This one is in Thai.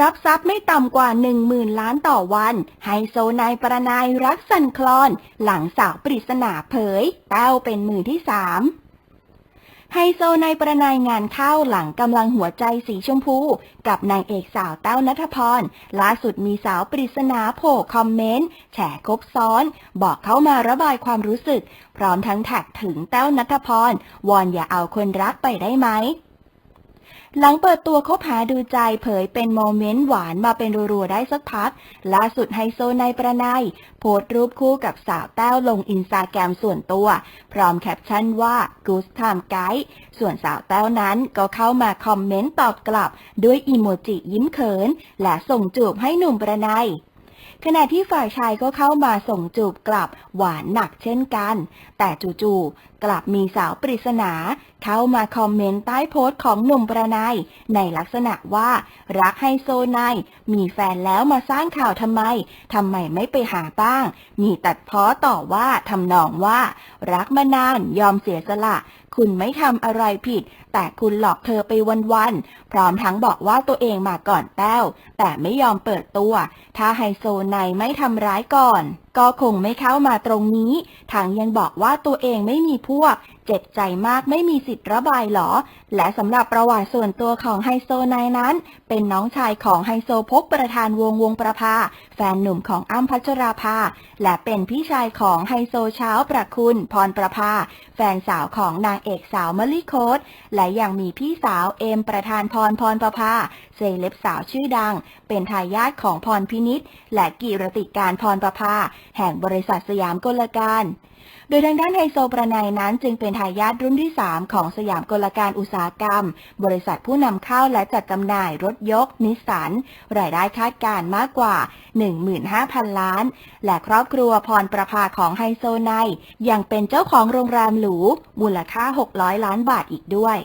รับทรัพย์ไม่ต่ำกว่า 1 0,000 ล้านต่อวัน ไฮโซนายประนายรักสันคลอน หลังสาวปริศนาเผย แต้วเป็นมือที่สามไฮโซนายประนายงานเข้าหลังกำลังหัวใจสีชมพู กับนางเอกสาวแต้วนัทพร ล่าสุดมีสาวปริศนาโผล่คอมเมนต์ แฉคบซ้อน บอกเข้ามาระบายความรู้สึก พร้อมทั้งแท็กถึงแต้วนัทพร วอนอย่าเอาคนรักไปได้ไหม หลังเปิดตัวคบหาดูใจเผยเป็นโมเมนต์หวานมาเป็นรัวๆได้สักพัก ล่าสุดไฮโซนายประนายโพสต์รูปคู่กับสาวแต้วลงอินสตาแกรมส่วนตัว พร้อมแคปชั่นว่า Good Time Guide ส่วนสาวแต้วนั้นก็เข้ามาคอมเมนต์ตอบกลับ ด้วยอีโมจิยิ้มเขิน และส่งจูบให้หนุ่มประนาย ขณะที่ฝ่ายชายก็เข้ามาส่งจูบกลับหวานหนักเช่นกัน แต่จู่ๆกลับมีสาวปริศนา เข้ามาคอมเมนต์ใต้โพสต์ของหนุ่มประนายในลักษณะว่า รักไฮโซนายมีแฟนแล้วมาสร้างข่าวทำไมทำไมไม่ไปหาบ้าง มีตัดพ้อต่อว่าทำนองว่า รักมานานยอมเสียสละ คุณไม่ทำอะไรผิด แต่คุณหลอกเธอไปวันๆพร้อมทั้งบอกว่าตัวเองมาก่อนแต้วแต่ไม่ยอมเปิดตัว ถ้าไฮโซในไม่ทำร้ายก่อน ก็คงไม่เข้ามาตรงนี้ทังยังบอกว่าตัวเองไม่มีพวก เจ็บใจมากไม่มีสิทธิ์ระบายหรอ และสำหรับประวัติส่วนตัวของไฮโซไนนั้น เป็นน้องชายของไฮโซพกประธานวงวงประภา แฟนหนุ่มของอ้ำพัชราภา และเป็นพี่ชายของไฮโซเช้าประคุณพรประภา แฟนสาวของนางเอกสาวมลิโคตและยังมีพี่สาวเอมประธานพรพรประภาเซเลบสาวชื่อดัง เป็นทายาทของพรพินิษและกิรติการพรประภา แห่งบริษัทสยามกลการ โดยทางด้านไฮโซประนายนั้นจึงเป็นทายาทรุ่นที่ 3 ของสยามกลการอุตสาหกรรม บริษัทผู้นำเข้าและจัดจำหน่ายรถยก นิสสัน รายได้คาดการณ์มากกว่า 15,000 ล้าน และครอบครัวพรประภาของไฮโซไนยังเป็นเจ้าของโรงแรมหรูมูลค่า 600 ล้านบาทอีกด้วย